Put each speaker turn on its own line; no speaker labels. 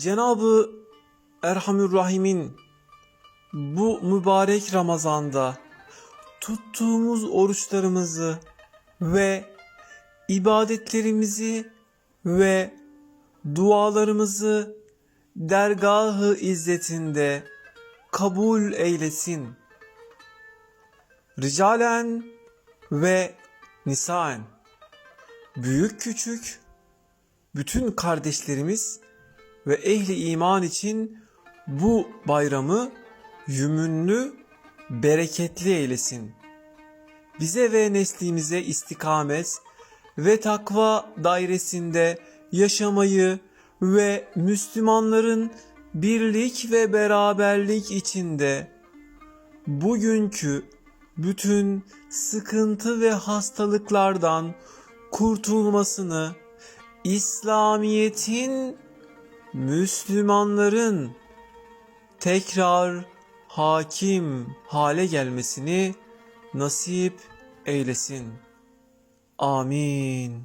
Cenabı Erhamür Rahim'in bu mübarek Ramazan'da tuttuğumuz oruçlarımızı ve ibadetlerimizi ve dualarımızı dergahı izzetinde kabul eylesin. Ricalen ve nisaen büyük küçük bütün kardeşlerimiz ve ehli iman için bu bayramı yümünlü, bereketli eylesin. Bize ve neslimize istikamet ve takva dairesinde yaşamayı ve Müslümanların birlik ve beraberlik içinde bugünkü bütün sıkıntı ve hastalıklardan kurtulmasını İslamiyet'in Müslümanların tekrar hakim hale gelmesini nasip eylesin. Amin.